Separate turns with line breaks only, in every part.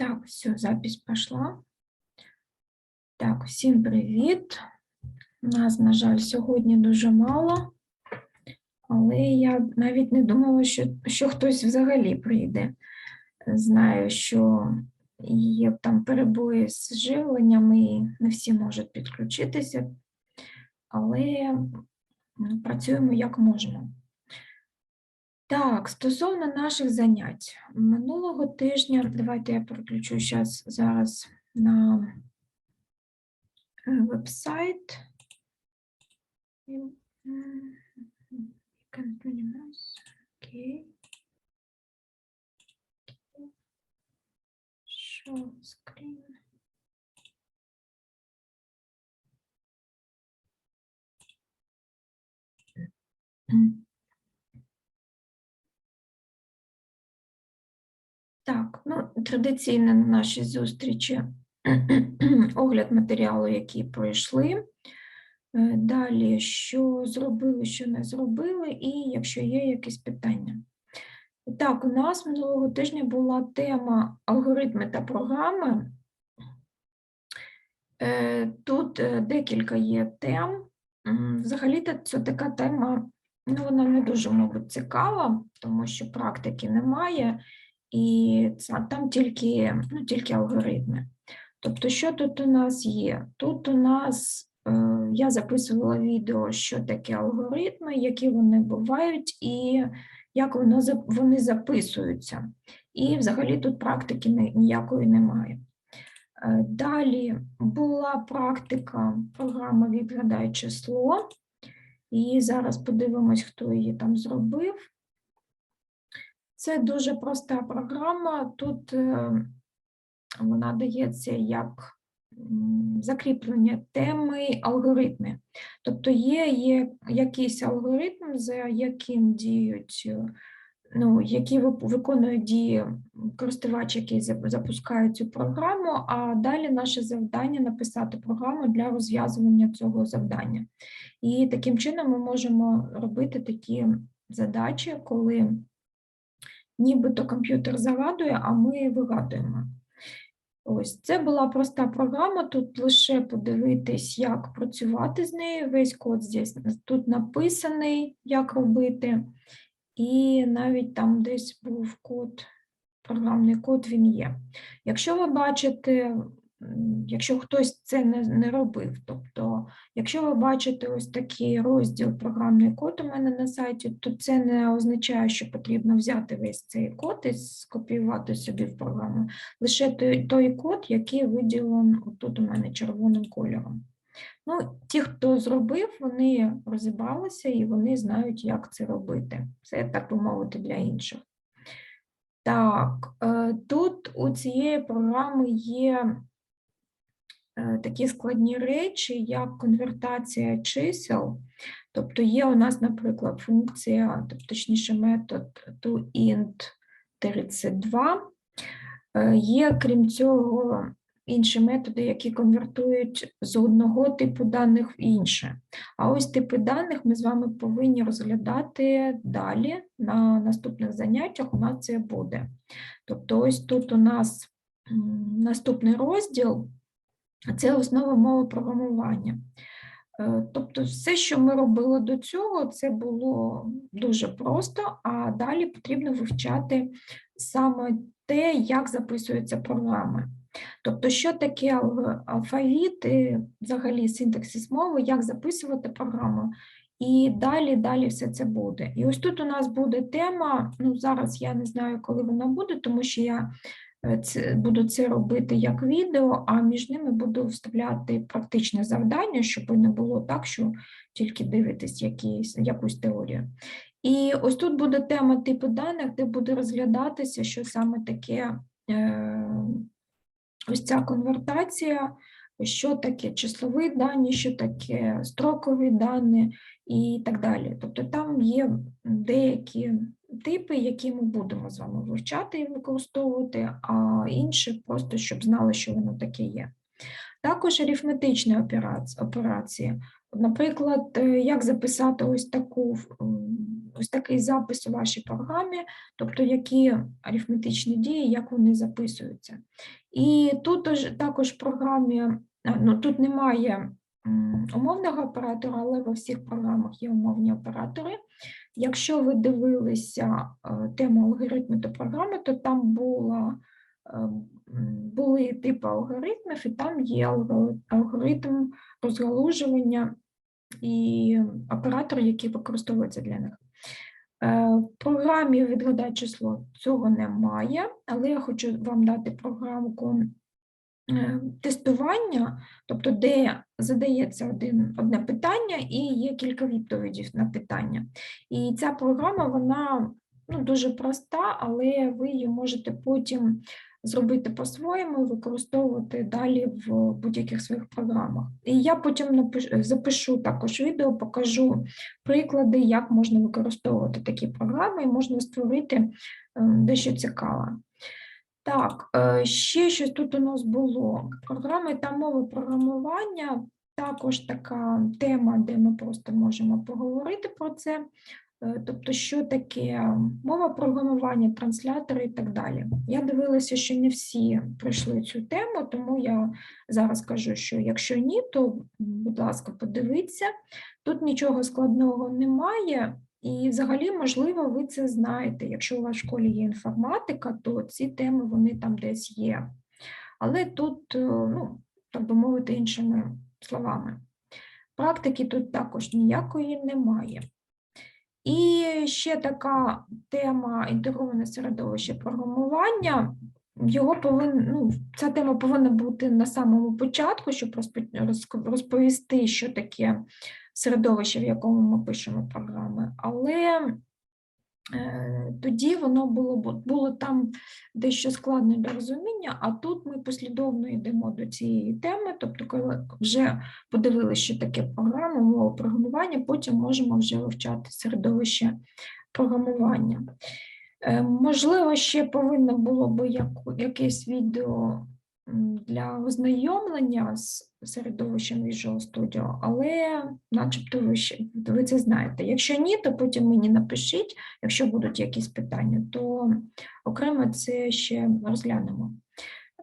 Так, все, запись пішла. Так, всім привіт. Нас, на жаль, сьогодні дуже мало, але я навіть не думала, що, що хтось взагалі прийде. Знаю, що є там перебої з живленням і не всі можуть підключитися, але працюємо як можемо. Так, стосовно наших занять. Минулого тижня, давайте я переключу зараз, на вебсайт. веб-сайт. Так, ну, традиційно на нашій зустрічі огляд матеріалу, який пройшли. Е, Далі, що зробили, що не зробили, і якщо є якісь питання. Так, у нас минулого тижня була тема алгоритми та програми. Е, Тут е, декілька є тем. Взагалі-то це така тема, ну, вона не дуже, мабуть, цікава, тому що практики немає, і це, там тільки, ну, тільки алгоритми. Тобто, що тут у нас є? Тут у нас е, я записувала відео, що таке алгоритми, які вони бувають, і як воно, вони записуються. І взагалі тут практики ніякої немає. Е, Далі була практика програми «Відгадай число. І зараз подивимось, хто її там зробив. Це дуже проста програма. Тут е, вона дається як закріплення теми алгоритми. Тобто є, є якийсь алгоритм, за яким діють, е, ну, які виконують дії користувач, який запускає цю програму, а далі наше завдання написати програму для розв'язування цього завдання. І таким чином ми можемо робити такі задачі, коли нібито комп'ютер загадує, а ми вигадуємо. Ось це була проста програма. Тут лише подивитись, як працювати з нею. Весь код здесь тут написаний, як робити, і навіть там десь був код, програмний код він є. Якщо ви бачите, якщо хтось це не, не робив, тобто, якщо ви бачите ось такий розділ програмний код у мене на сайті, то це не означає, що потрібно взяти весь цей код і скопіювати собі в програму. Лише той, той код, який виділений тут у мене червоним кольором. Ну, ті, хто зробив, вони розібралися і вони знають, як це робити. Це, так би мовити, для інших. Так, е, тут у цієї програми є такі складні речі, як конвертація чисел. Тобто є у нас, наприклад, функція, тобто, точніше, метод toInt32. Е, Є, крім цього, інші методи, які конвертують з одного типу даних в інше. А ось типи даних ми з вами повинні розглядати далі. На наступних заняттях у нас це буде. Тобто, ось тут у нас наступний розділ це основа мови програмування. Е, Тобто, все, що ми робили до цього, це було дуже просто, а далі потрібно вивчати саме те, як записуються програми. Тобто, що таке алфавіт, і взагалі синтаксис мови, як записувати програму, і далі, далі все це буде. І ось тут у нас буде тема. Ну, зараз я не знаю, коли вона буде, тому що я це, буду це робити як відео, а між ними буду вставляти практичне завдання, щоб не було так, що тільки дивитесь якісь, якусь теорію. І ось тут буде тема типу даних, де буде розглядатися, що саме таке е, ось ця конвертація, що таке числові дані, що таке строкові дані і так далі. Тобто там є деякі типи, які ми будемо з вами вивчати і використовувати, а інші просто щоб знали, що воно таке є. Також арифметичні операції. Наприклад, е, як записати ось таку ось такий запис у вашій програмі, тобто які арифметичні дії, як вони записуються. І тут також в програмі, ну тут немає умовного оператора, але во всіх програмах є умовні оператори. Якщо ви дивилися е, тему алгоритми до програми, то там була, е, були типи алгоритмів, і там є алгоритм розгалужування і оператор, який використовується для них. Е, В програмі відгадай число цього немає, але я хочу вам дати програмку е, тестування, тобто де задається один, одне питання і є кілька відповідей на питання. І ця програма, вона ну, дуже проста, але ви її можете потім зробити по-своєму, і використовувати далі в будь-яких своїх програмах. І я потім напиш- запишу також відео, покажу приклади, як можна використовувати такі програми, і можна створити е, дещо цікаве. Так, е, ще щось тут у нас було. Програми та мови програмування також така тема, де ми просто можемо поговорити про це. Е, Тобто, що таке мова програмування, транслятори і так далі. Я дивилася, що не всі пройшли цю тему, тому я зараз кажу, що якщо ні, то, будь ласка, подивіться. Тут нічого складного немає, і взагалі, можливо, ви це знаєте. Якщо у вас в школі є інформатика, то ці теми вони там десь є. Але тут, е, ну, так би мовити, іншими словами. Практики тут також ніякої немає. І ще така тема інтегроване середовище програмування. Його повин, ну, ця тема повинна бути на самому початку, щоб розповісти, що таке середовище, в якому ми пишемо програми. Але е, тоді воно було, було там дещо складно для розуміння, а тут ми послідовно йдемо до цієї теми, тобто, коли вже подивилися, що таке програма, мова програмування, потім можемо вже вивчати середовище програмування. Е, Можливо, ще повинно було би якесь відео для ознайомлення з середовищем Visual Studio, але начебто ви, ви це знаєте. Якщо ні, то потім мені напишіть, якщо будуть якісь питання, то окремо це ще розглянемо.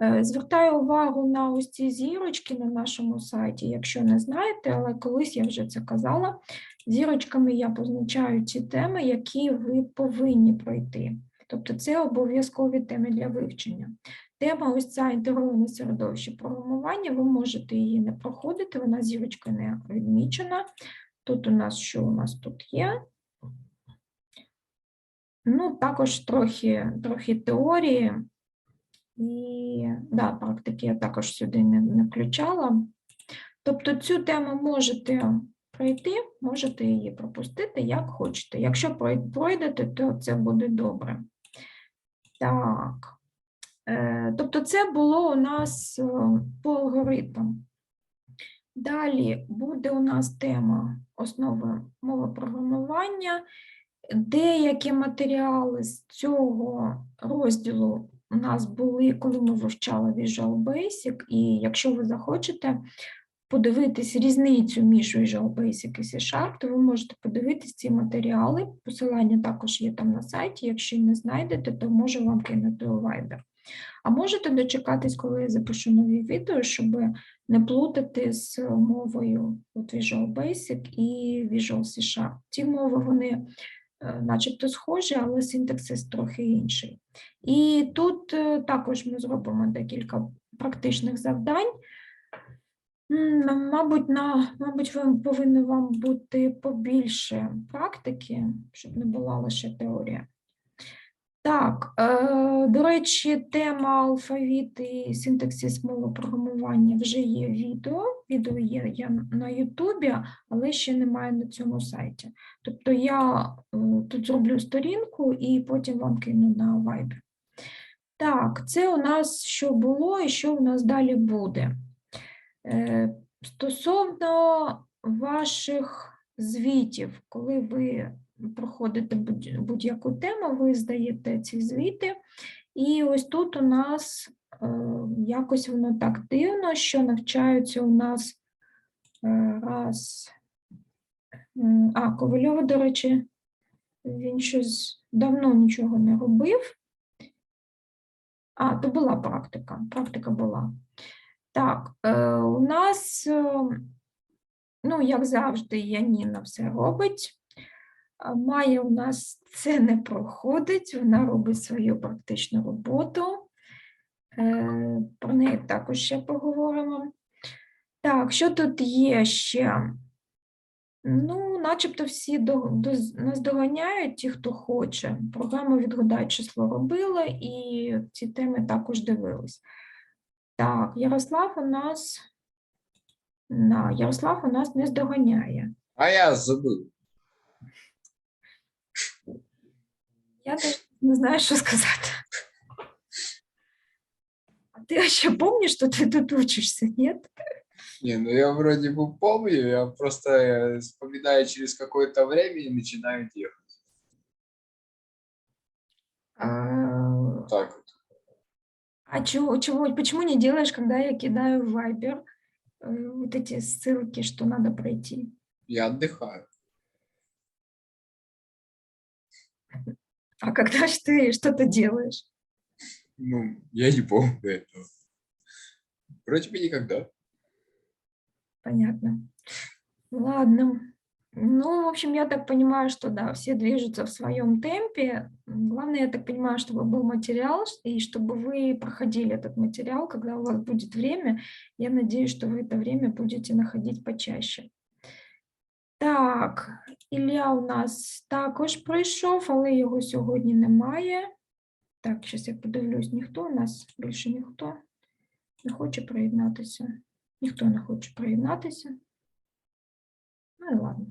Е, Звертаю увагу на ось ці зірочки на нашому сайті, якщо не знаєте, але колись я вже це казала. Зірочками я позначаю ті теми, які ви повинні пройти. Тобто це обов'язкові теми для вивчення. Тема ось ця інтегроване середовище програмування, ви можете її не проходити, вона зірочкою не відмічена. Тут у нас що у нас тут є? Ну, також трохи, трохи теорії. І да, практики я також сюди не, не включала. Тобто цю тему можете пройти, можете її пропустити, як хочете. Якщо пройдете, то це буде добре. Так. Е, Тобто це було у нас е, по алгоритмам. Далі буде у нас тема основи мови програмування. Деякі матеріали з цього розділу у нас були, коли ми вивчали Visual Basic, і якщо ви захочете подивитись різницю між Visual Basic і C-Sharp, то ви можете подивитись ці матеріали. Посилання також є там на сайті. Якщо не знайдете, то можу вам кинути у Viber. А можете дочекатись, коли я запишу нові відео, щоб не плутати з мовою от Visual Basic і Visual C-Sharp. Ці мови вони е, начебто схожі, але синтаксис трохи інший. І тут е, також ми зробимо декілька практичних завдань. Мабуть, на, мабуть, вам повинно вам бути побільше практики, щоб не була лише теорія. Так, е, до речі, тема алфавіт і синтаксис мови програмування вже є відео. Відео є, є на Ютубі, але ще немає на цьому сайті. Тобто я е, тут зроблю сторінку і потім вам кину на Viber. Так, це у нас що було і що у нас далі буде. Е, Стосовно ваших звітів, коли ви проходите будь- будь-яку тему, ви здаєте ці звіти. І ось тут у нас е, якось воно так дивно, що навчаються у нас е, раз. А, Ковальова, до речі, він щось давно нічого не робив. А, то була практика. Практика була. Так, е, у нас, ну, як завжди, Яніна все робить. Майя у нас це не проходить, вона робить свою практичну роботу. Е, Про неї також ще поговоримо. Так, що тут є ще? Ну, начебто всі до, до, нас доганяють, ті, хто хоче. Програму «Відгадай число» робила і ці теми також дивились. Так, Ярослав у нас, на, Ярослав у нас не здоганяє.
А я забыл.
Я навіть не знаю, що сказати. А ти ще пам'ятаєш, що ти тут учишся, ні?
Не, ну я вроде бы помню, я просто э, вспоминаю через какое-то время и начинаю делать.
А,
Так вот.
а чего, чего, почему не делаешь, когда я кидаю в Viber э, вот эти ссылки, что надо пройти?
Я отдыхаю.
А когда ж ты что-то делаешь?
Ну, я не помню этого. Вроде бы никогда.
Понятно. Ладно. Ну, в общем, я так понимаю, что да, все движутся в своем темпе. Главное, я так понимаю, чтобы был материал и чтобы вы проходили этот материал, когда у вас будет время. Я надеюсь, что вы это время будете находить почаще. Так, Ілля у нас також прийшов, але його сьогодні немає. Так, зараз я подивлюсь, ніхто у нас більше ніхто не хоче приєднатися. Ніхто не хоче приєднатися. Ну і ладно.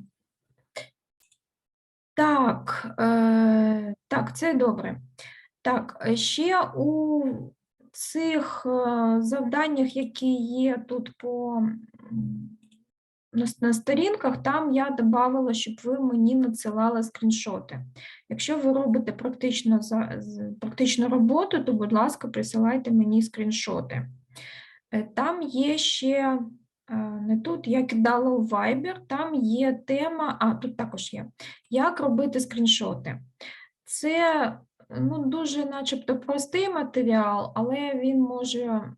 Так, е, так, це добре. Так, ще у цих е, завданнях, які є тут по на, сторінках, там я додавала, щоб ви мені надсилали скріншоти. Якщо ви робите практично, практичну роботу, то, будь ласка, присилайте мені скріншоти. Е, Там є ще е, не тут, я кидала у Viber, там є тема, а тут також є. Як робити скріншоти? Це ну, дуже начебто простий матеріал, але він може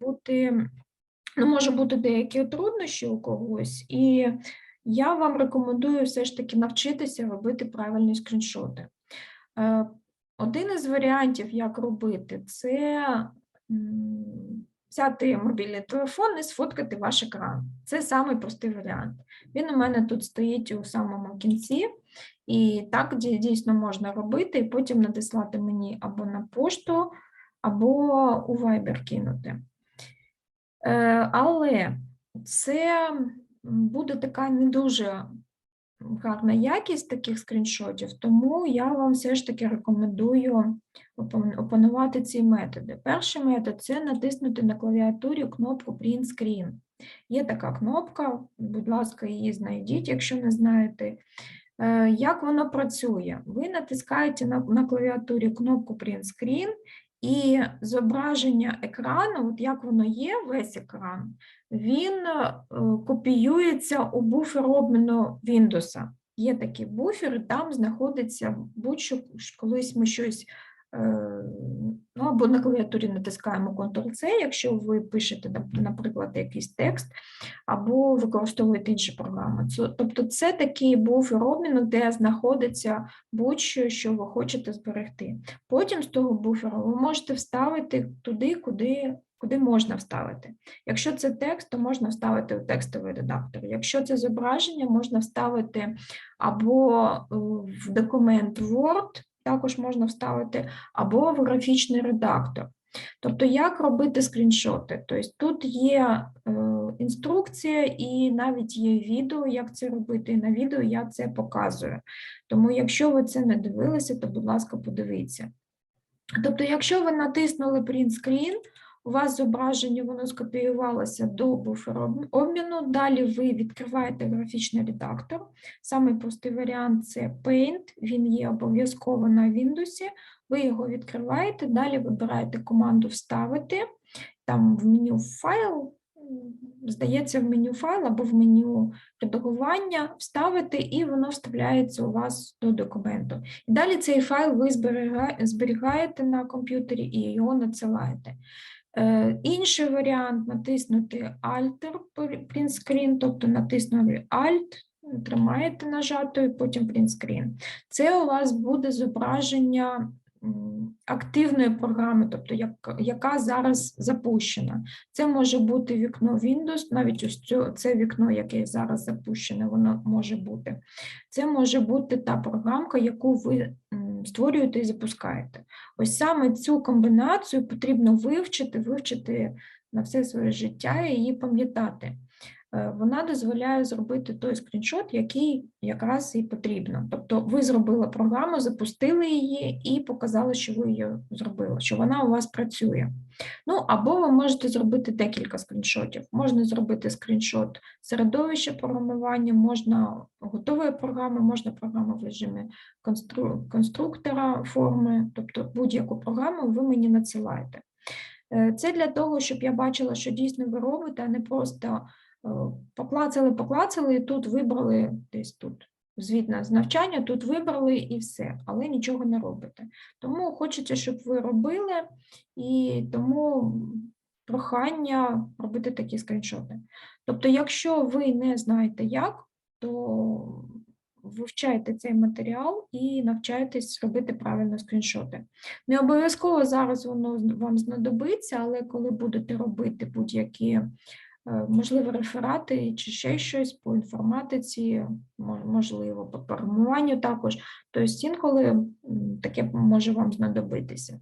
бути, ну, може бути деякі труднощі у когось, і я вам рекомендую все ж таки навчитися робити правильні скріншоти. Е, Один із варіантів, як робити, це взяти мобільний телефон і сфоткати ваш екран. Це самий простий варіант. Він у мене тут стоїть у самому кінці, і так дійсно можна робити, і потім надіслати мені або на пошту, або у Viber кинути. Е, Але це буде така не дуже гарна якість таких скріншотів, тому я вам все ж таки рекомендую опанувати ці методи. Перший метод це натиснути на клавіатурі кнопку Print Screen. Є така кнопка, будь ласка, її знайдіть, якщо не знаєте. Е, Як воно працює? Ви натискаєте на, на клавіатурі кнопку Print Screen, і зображення екрану, от як воно є, весь екран, він е, копіюється у буфер обміну Windows. Є такі і там знаходиться будь-що, колись ми щось, ну або на клавіатурі натискаємо Ctrl-C, якщо ви пишете, наприклад, якийсь текст, або використовуєте інші програми. Тобто це такий буфер обміну, де знаходиться будь-що, що ви хочете зберегти. Потім з того буферу ви можете вставити туди, куди, куди можна вставити. Якщо це текст, то можна вставити в текстовий редактор. Якщо це зображення, можна вставити або е, в документ Word, також можна вставити, або в графічний редактор. Тобто, як робити скріншоти? Тобто тут є е, інструкція і навіть є відео, як це робити. І на відео я це показую. Тому, якщо ви це не дивилися, то, будь ласка, подивіться. Тобто, якщо ви натиснули Print Screen, у вас зображення воно скопіювалося до буферу обміну. Далі ви відкриваєте графічний редактор. Самий простий варіант це Paint, він є обов'язково на Windows. Ви його відкриваєте, далі вибираєте команду Вставити. Там в меню файл здається, в меню файл або в меню редагування, вставити, і воно вставляється у вас до документу. І далі цей файл ви зберігаєте на комп'ютері і його надсилаєте. Е, Інший варіант натиснути Alt Print Screen, тобто натиснули Alt, тримаєте нажатою, потім Print Screen. Це у вас буде зображення активної програми, тобто як, яка зараз запущена. Це може бути вікно Windows, навіть ось цю- це вікно, яке зараз запущене, воно може бути. Це може бути та програмка, яку ви створюєте і запускаєте. Ось саме цю комбінацію потрібно вивчити, вивчити на все своє життя і її пам'ятати. Е, Вона дозволяє зробити той скріншот, який якраз і потрібно. Тобто ви зробили програму, запустили її і показали, що ви її зробили, що вона у вас працює. Ну або ви можете зробити декілька скріншотів. Можна зробити скріншот середовища програмування, можна готової програми, можна програми в режимі констру- конструктора форми, тобто будь-яку програму ви мені надсилаєте. Е, Це для того, щоб я бачила, що дійсно ви робите, а не просто поклацали, поклацали, і тут вибрали десь тут. Звітна з навчання, тут вибрали і все, але нічого не робите. Тому хочеться, щоб ви робили, і тому прохання робити такі скріншоти. Тобто, якщо ви не знаєте як, то вивчайте цей матеріал і навчайтесь робити правильно скріншоти. Не обов'язково зараз воно вам знадобиться, але коли будете робити будь-які, е, можливо, реферати чи ще щось по інформатиці, можливо, по програмуванню також, то інколи таке може вам знадобитися.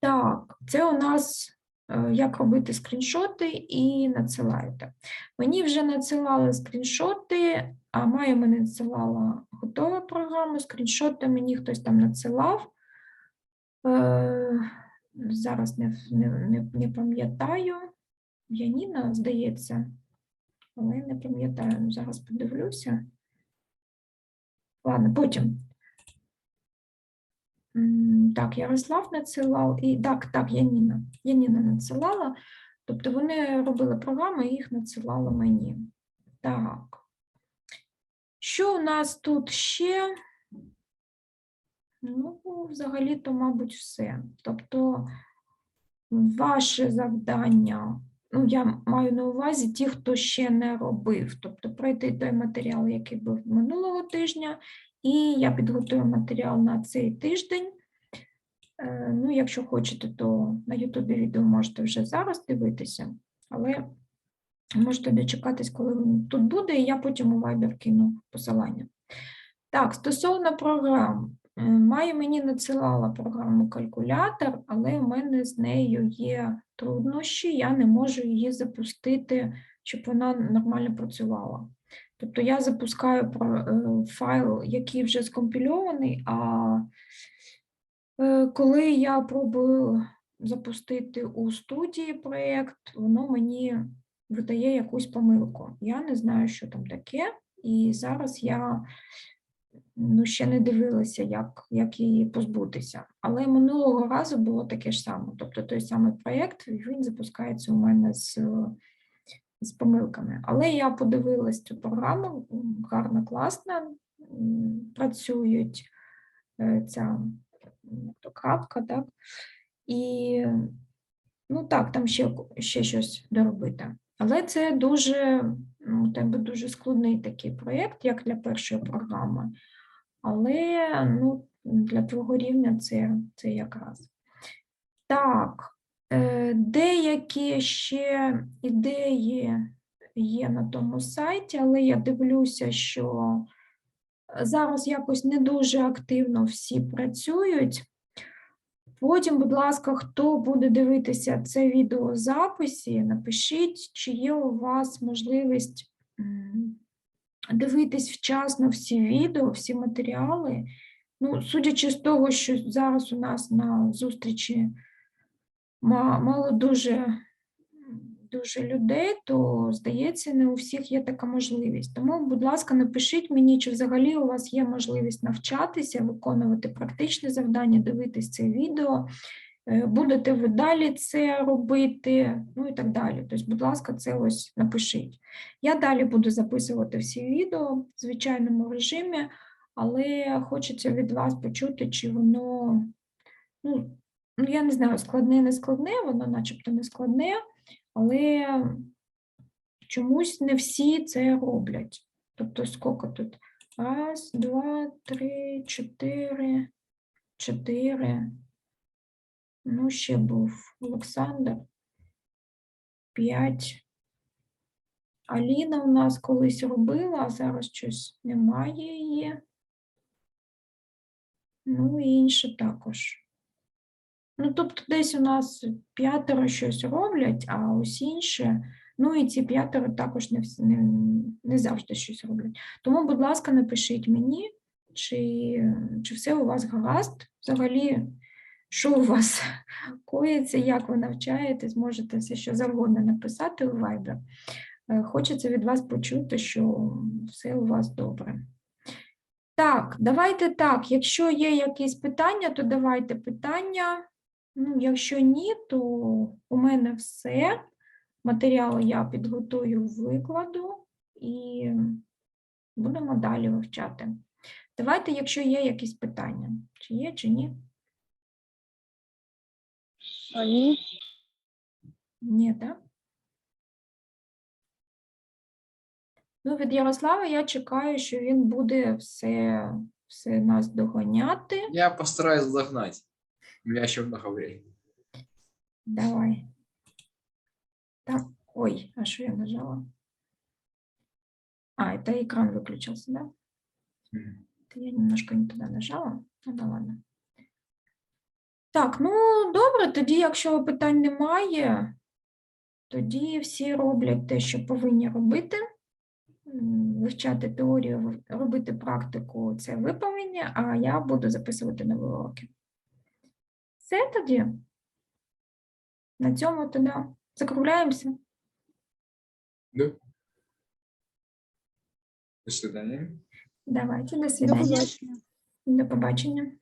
Так, це у нас е, як робити скріншоти і надсилаєте. Мені вже надсилали скріншоти, а Майя мені надсилала готову програму, скріншоти мені хтось там надсилав. Е, зараз не, не, не, не пам'ятаю. Яніна, здається, але не пам'ятаю. Ну, Зараз подивлюся. Ладно, потім. Так, Ярослав надсилав, і так, так, Яніна. Яніна надсилала. Тобто вони робили програми і їх надсилали мені. Так. Що у нас тут ще? Ну, взагалі-то, мабуть, все. Тобто, ваше завдання, ну, я маю на увазі ті, хто ще не робив, тобто пройти той матеріал, який був минулого тижня, і я підготую матеріал на цей тиждень. Е, Ну, якщо хочете, то на Ютубі відео можете вже зараз дивитися, але можете дочекатись, коли він тут буде, і я потім у Viber кину посилання. Так, стосовно програм. Е, Майя мені надсилала програму калькулятор, але в мене з нею є труднощі, я не можу її запустити, щоб вона нормально працювала. Тобто я запускаю е, файл, який вже скомпільований, а е, коли я пробую запустити у студії проєкт, воно мені видає якусь помилку. Я не знаю, що там таке, і зараз я ну, ще не дивилася, як, як її позбутися. Але минулого разу було таке ж саме. Тобто той самий проєкт, він запускається у мене з, з помилками. Але я подивилась цю програму, м, гарна, класна, працюють е, ця крапка, так? І ну так, там ще, ще щось доробити. Але це дуже, ну, тебе дуже складний такий проєкт, як для першої програми. Але ну, для твого рівня це, це якраз. Так, е, деякі ще ідеї є на тому сайті, але я дивлюся, що зараз якось не дуже активно всі працюють. Потім, будь ласка, хто буде дивитися це відео записі, напишіть, чи є у вас можливість дивитись вчасно всі відео, всі матеріали. Ну, судячи з того, що зараз у нас на зустрічі мало дуже, дуже людей, то, здається, не у всіх є така можливість. Тому, будь ласка, напишіть мені, чи взагалі у вас є можливість навчатися, виконувати практичні завдання, дивитись це відео. Е, Будете ви далі це робити, ну і так далі. Тобто, будь ласка, це ось напишіть. Я далі буду записувати всі відео в звичайному режимі, але хочеться від вас почути, чи воно, ну, ну я не знаю, складне, не складне, воно начебто не складне, але чомусь не всі це роблять. Тобто, скільки тут? Раз, два, три, чотири, чотири. Ну, ще був Олександр. П'ять. Аліна у нас колись робила, а зараз щось немає її. Ну і інші також. Ну, тобто, десь у нас п'ятеро щось роблять, а ось інші, ну і ці п'ятеро також не, не, не завжди щось роблять. Тому, будь ласка, напишіть мені, чи, чи все у вас гаразд, взагалі, що у вас коїться, як ви навчаєтесь, можете все що завгодно написати у Viber. Е, Хочеться від вас почути, що все у вас добре. Так, давайте так. Якщо є якісь питання, то давайте питання. Ну, якщо ні, то у мене все. Матеріал я підготую, викладу і будемо далі вивчати. Давайте, якщо є якісь питання, чи є, чи ні.
А ні,
Ні, так? Ну, від Ярослава я чекаю, що він буде все, все нас доганяти.
Я постараюсь догнать. У меня еще много времени.
Давай. Так, ой, а что я нажала? А, это экран выключился, да?
Мгм.
Это я немножко не туда нажала. Ну да ладно. Так, ну добре, тоді, якщо питань немає, тоді всі роблять те, що повинні робити. Вивчати теорію, робити практику це ви повинні, а я буду записувати нові уроки. Все тоді. На цьому тоді закругляємося.
Да. До свидания.
Давайте, до
до
свидання.
побачення.
До побачення.